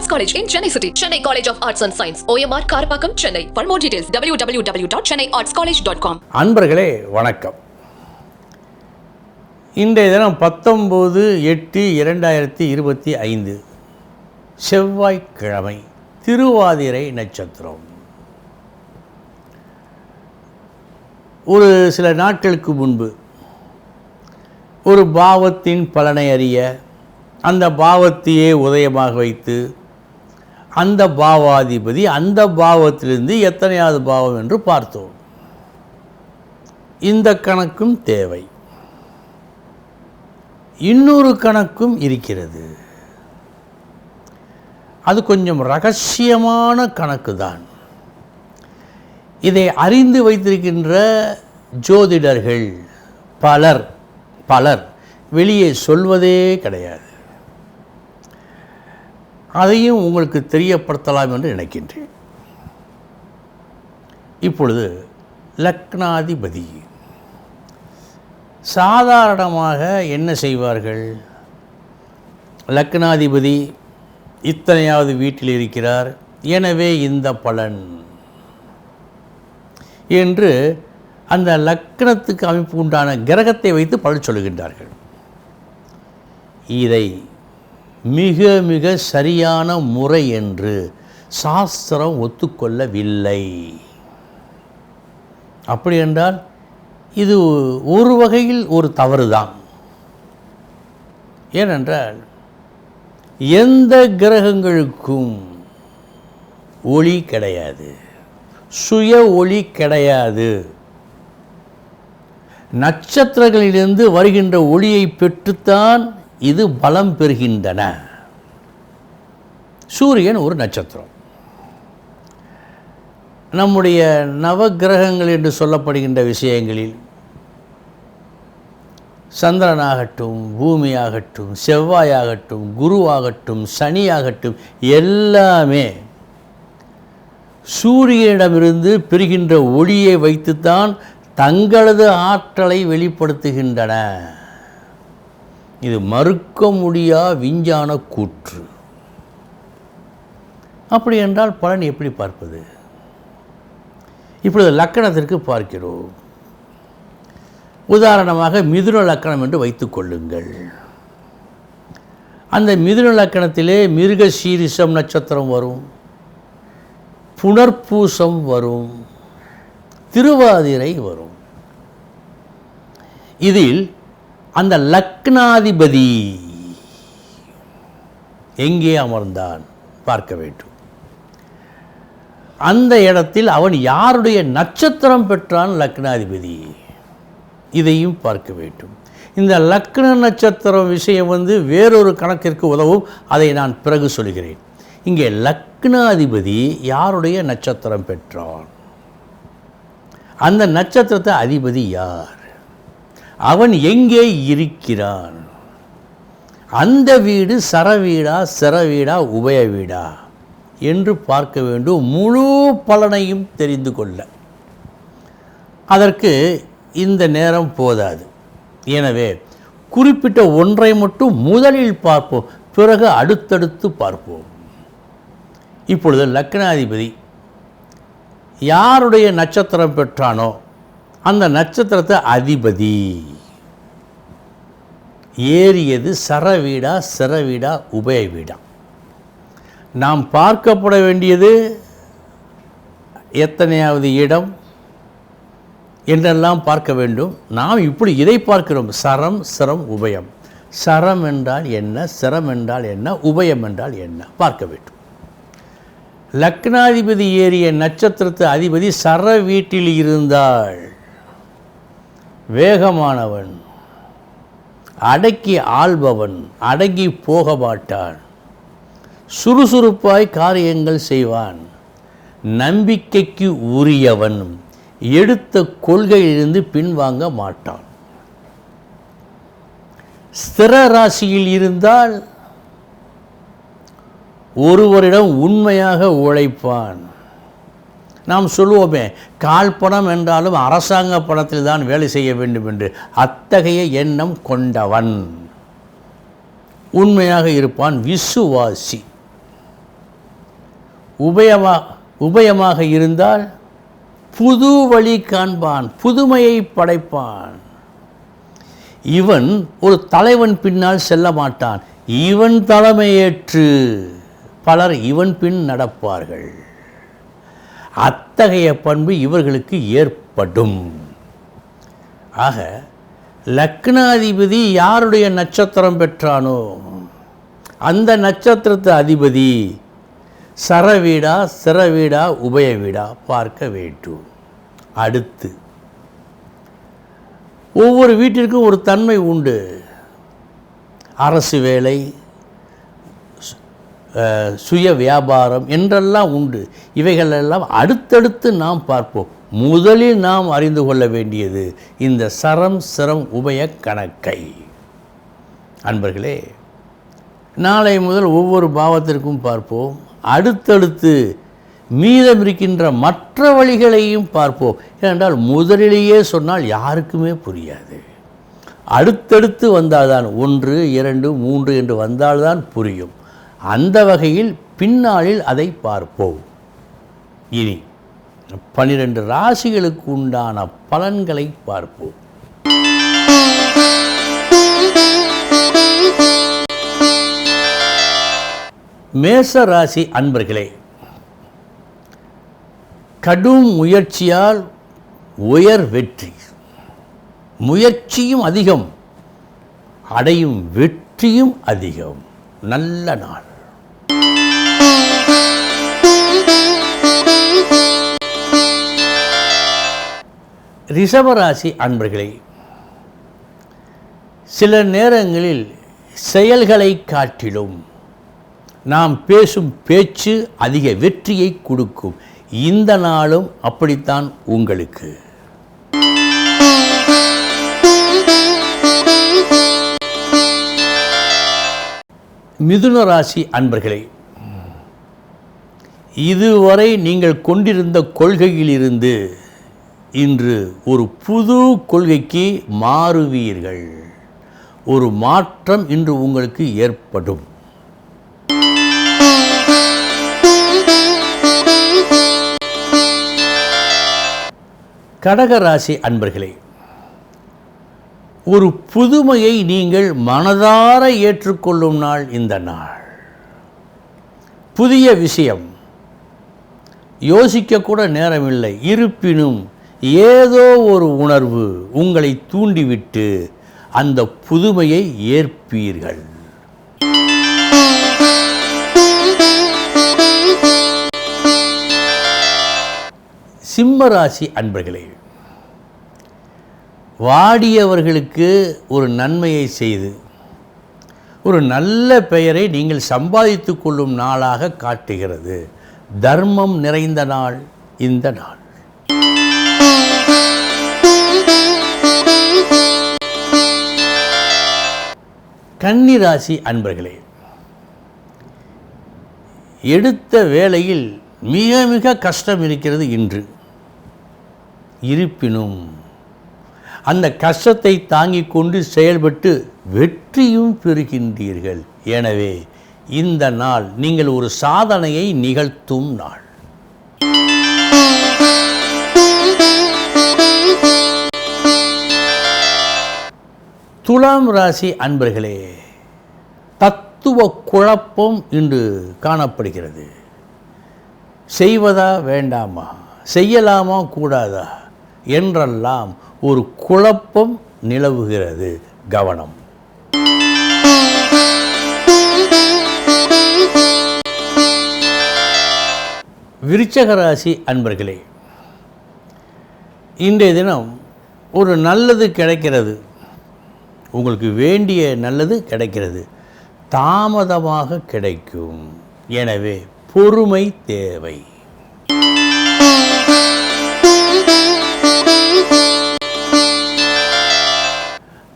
Arts college in Chennai city Chennai college of arts and science OMR Karapakkam Chennai for more details W W W dot Chennai arts college dot com அன்பர்களே வணக்கம் இன்றைய தினம் பத்தொம்போது எட்டு இரண்டாயிரத்தி இருபத்தி ஐந்து செவ்வாய்க்கிழமை திருவாதிரை நட்சத்திரம் ஒரு சில நாட்களுக்கு முன்பு ஒரு பாவத்தின் பலனை அறிய அந்த பாவத்தையே உதயமாக வைத்து அந்த பாவாதிபதி அந்த பாவத்திலிருந்து எத்தனையாவது பாவம் என்று பார்த்தோம். இந்த கணக்கும் தேவை. இன்னொரு கணக்கும் இருக்கிறது. அது கொஞ்சம் ரகசியமான கணக்கு தான். இதை அறிந்து வைத்திருக்கின்ற ஜோதிடர்கள் பலர் பலர் வெளியே சொல்வதே கிடையாது. அதையும் உங்களுக்கு தெரியப்படுத்தலாம் என்று நினைக்கின்றேன். இப்பொழுது லக்னாதிபதி. சாதாரணமாக என்ன செய்வார்கள்? லக்னாதிபதி இத்தனையாவது வீட்டில் இருக்கிறார். எனவே இந்த பலன். என்று அந்த லக்னத்துக்கு அமைப்பு உண்டான கிரகத்தை வைத்து பலன் சொல்கின்றார்கள் இதை மிக மிக சரியான முறை என்று சாஸ்திரம் ஒத்துக்கொள்ளவில்லை. அப்படி என்றால் இது ஒரு வகையில் ஒரு தவறு தான் ஏனென்றால் எந்த கிரகங்களுக்கும் ஒளி கிடையாது. சுய ஒளி கிடையாது. நட்சத்திரங்களிலிருந்து வருகின்ற ஒளியை பெற்றுத்தான் இது பலம் பெறுகின்றன. சூரியன் ஒரு நட்சத்திரம். நம்முடைய நவக்கிரகங்கள் என்று சொல்லப்படுகின்ற விஷயங்களில் சந்திரனாகட்டும் பூமியாகட்டும் செவ்வாயாகட்டும் குருவாகட்டும் சனியாகட்டும் எல்லாமே சூரியனிடமிருந்து பெறுகின்ற ஒளியை வைத்துத்தான் தங்களது ஆற்றலை வெளிப்படுத்துகின்றன. இது மறுக்க முடியா விஞ்ஞான கூற்று. அப்படி என்றால் பலன் எப்படி பார்ப்பது? இப்பொழுது லக்கணத்திற்கு பார்க்கிறோம். உதாரணமாக மிதுன லக்கணம் என்று வைத்துக் கொள்ளுங்கள். அந்த மிதுன லக்கணத்திலே மிருகசீரிஷம் நட்சத்திரம் வரும். புனர்பூசம் வரும். திருவாதிரை வரும். இதில் அந்த லக்னாதிபதி எங்கே அமர்ந்தான் பார்க்க வேண்டும். அந்த இடத்தில் அவன் யாருடைய நட்சத்திரம் பெற்றான் லக்னாதிபதி? இதையும் பார்க்க வேண்டும். இந்த லக்ன நட்சத்திரம் விஷயம் வந்து வேறொரு கணக்கிற்கு உதவும் அதை நான் பிறகு சொல்கிறேன். இங்கே லக்னாதிபதி யாருடைய நட்சத்திரம் பெற்றான்? அந்த நட்சத்திரத்தை அதிபதி யார்? அவன் எங்கே இருக்கிறான்? அந்த வீடு சரவீடா சிறவீடா உபய வீடா? என்று பார்க்க வேண்டும். முழு பலனையும் தெரிந்து கொள்ள. அதற்கு இந்த நேரம் போதாது. எனவே குறிப்பிட்ட ஒன்றை மட்டும் முதலில் பார்ப்போம். பிறகு அடுத்தடுத்து பார்ப்போம். இப்பொழுது லக்னாதிபதி யாருடைய நட்சத்திரம் பெற்றானோ அந்த நட்சத்திரத்தை அதிபதி. ஏறியது சரவீடா சிறவீடா உபய வீடா. நாம் பார்க்கப்பட வேண்டியது எத்தனையாவது இடம் என்றெல்லாம் பார்க்க வேண்டும். நாம் இப்படி இதை பார்க்கிறோம். சரம் சிரம் உபயம். சரம் என்றால் என்ன? சிரம் என்றால் என்ன? உபயம் என்றால் என்ன? பார்க்க வேண்டும். லக்னாதிபதி ஏறிய நட்சத்திரத்து அதிபதி சர வீட்டில் இருந்தாள். வேகமானவன் அடக்கி ஆள்பவன் அடங்கி போக மாட்டான் சுறுசுறுப்பாய் காரியங்கள் செய்வான். நம்பிக்கைக்கு உரியவன் எடுத்த கொள்கையிலிருந்து பின்வாங்க மாட்டான். ஸ்திர ராசியில் இருந்தால் ஒருவரிடம் உண்மையாக உழைப்பான். நாம் சொல்லுவோமே கால்பணம் என்றாலும் அரசாங்க பணத்தில் தான் வேலை செய்ய வேண்டும் என்று அத்தகைய எண்ணம் கொண்டவன். உண்மையாக இருப்பான் விசுவாசி. உபயமா உபயமாக இருந்தால் புது வழி காண்பான் புதுமையை படைப்பான். இவன் ஒரு தலைவன் பின்னால் செல்ல மாட்டான். இவன் தலைமையேற்று பலர் இவன் பின் நடப்பார்கள். அத்தகைய பண்பு இவர்களுக்கு ஏற்படும். ஆக லக்னாதிபதி யாருடைய நட்சத்திரம் பெற்றானோ அந்த நட்சத்திரத்து அதிபதி சரவீடா சிறவீடா உபய வீடா பார்க்க வேண்டும். அடுத்து ஒவ்வொரு வீட்டிற்கும் ஒரு தன்மை உண்டு. அரசு வேலை சுய வியாபாரம் என்றெல்லாம் உண்டு. இவைகளெல்லாம் அடுத்தடுத்து நாம் பார்ப்போம். முதலில் நாம் அறிந்து கொள்ள வேண்டியது இந்த சரம் சிரம் உபய கணக்கை. அன்பர்களே நாளை முதல் ஒவ்வொரு பாவத்திற்கும் பார்ப்போம். அடுத்தடுத்து மீதம் இருக்கின்ற மற்ற வழிகளையும் பார்ப்போம். ஏனென்றால் முதலிலேயே சொன்னால் யாருக்குமே புரியாது. அடுத்தடுத்து வந்தால்தான் ஒன்று இரண்டு மூன்று என்று வந்தால்தான் புரியும். அந்த வகையில் பின்னாளில் அதை பார்ப்போம். இனி பனிரெண்டு ராசிகளுக்கு உண்டான பலன்களை பார்ப்போம். மேச ராசி அன்பர்களே கடும் முயற்சியால் உயர் வெற்றி முயற்சியும் அதிகம் அடையும் வெற்றியும் அதிகம். நல்ல நாள். ரிஷபராசி அன்பர்களே சில நேரங்களில் செயல்களை காட்டிலும் நாம் பேசும் பேச்சு அதிக வெற்றியை கொடுக்கும். இந்த நாளும் அப்படித்தான் உங்களுக்கு. மிதுன ராசி அன்பர்களே இதுவரை நீங்கள் கொண்டிருந்த கொள்கையிலிருந்து இன்று ஒரு புது கொள்கைக்கு மாறுவீர்கள். ஒரு மாற்றம் இன்று உங்களுக்கு ஏற்படும். கடக ராசி அன்பர்களே ஒரு புதுமையை நீங்கள் மனதார ஏற்றுக்கொள்ளும் நாள் இந்த நாள். புதிய விஷயம். யோசிக்கக்கூட நேரமில்லை. இருப்பினும் ஏதோ ஒரு உணர்வு உங்களை தூண்டிவிட்டு அந்த புதுமையை ஏற்பீர்கள். சிம்மராசி அன்பர்களே வாடியவர்களுக்கு ஒரு நன்மையை செய்து ஒரு நல்ல பெயரை நீங்கள் சம்பாதித்து கொள்ளும் நாளாக காட்டுகிறது. தர்மம் நிறைந்த நாள் இந்த நாள். கன்னிராசி அன்பர்களே எடுத்த வேளையில் மிக மிக கஷ்டம் இருக்கிறது இன்று. இருப்பினும் அந்த கஷ்டத்தை தாங்கிக் கொண்டு செயல்பட்டு வெற்றியும் பெறுகின்றீர்கள். எனவே இந்த நாள் நீங்கள் ஒரு சாதனையை நிகழ்த்தும் நாள். துலாம் ராசி அன்பர்களே தத்துவ குழப்பம் இன்று காணப்படுகிறது. செய்வதா வேண்டாமா? செய்யலாமா கூடாதா? என்றெல்லாம் ஒரு குழப்பம் நிலவுகிறது. கவனம். விருச்சகராசி அன்பர்களே இன்றைய தினம் ஒரு நல்லது கிடைக்கிறது. உங்களுக்கு வேண்டிய நல்லது கிடைக்கிறது. தாமதமாக கிடைக்கும். எனவே பொறுமை தேவை.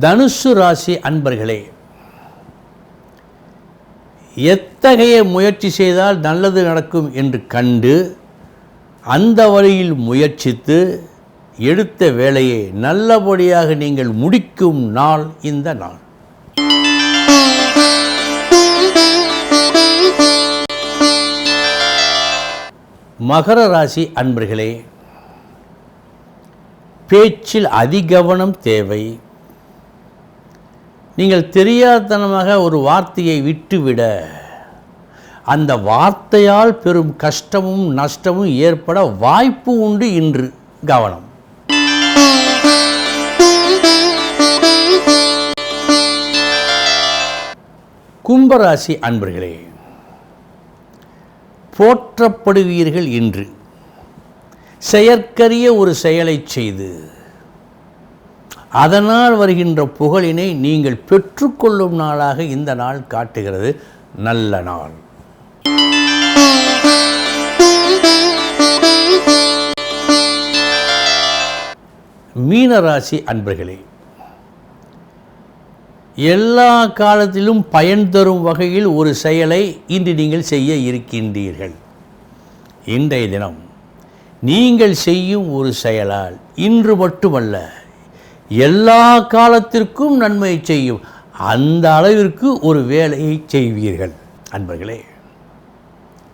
தனுசு ராசி அன்பர்களே எத்தகைய முயற்சி செய்தால் நல்லது நடக்கும் என்று கண்டு அந்த வழியில் முயற்சித்து எடுத்த வேலையை நல்லபடியாக நீங்கள் முடிக்கும் நாள் இந்த நாள். மகர ராசி அன்பர்களே பேச்சில் அதிகவனம் தேவை. நீங்கள் தெரியாதனமாக ஒரு வார்த்தையை விட்டுவிட அந்த வார்த்தையால் பெரும் கஷ்டமும் நஷ்டமும் ஏற்பட வாய்ப்பு உண்டு இன்று கவனம். கும்பராசி அன்பர்களே போற்றப்படுவீர்கள் இன்று. செயற்கரிய ஒரு செயலை செய்து அதனால் வருகின்ற புகழினை நீங்கள் பெற்றுக்கொள்ளும் நாளாக இந்த நாள் காட்டுகிறது. நல்ல நாள். மீனராசி அன்பர்களே எல்லா காலத்திலும் பயன் தரும் வகையில் ஒரு செயலை இன்று நீங்கள் செய்ய இருக்கின்றீர்கள். இன்றைய தினம் நீங்கள் செய்யும் ஒரு செயலால் இன்று மட்டுமல்ல எல்லா காலத்திற்கும் நன்மை செய்யும் அந்த அளவிற்கு ஒரு வேலையை செய்வீர்கள். அன்பர்களே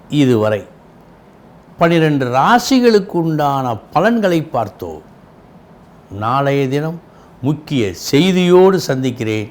இதுவரை பனிரெண்டு ராசிகளுக்கு உண்டான பலன்களை பார்த்தோம். நாளைய தினம் முக்கிய செய்தியோடு சந்திக்கிறேன்.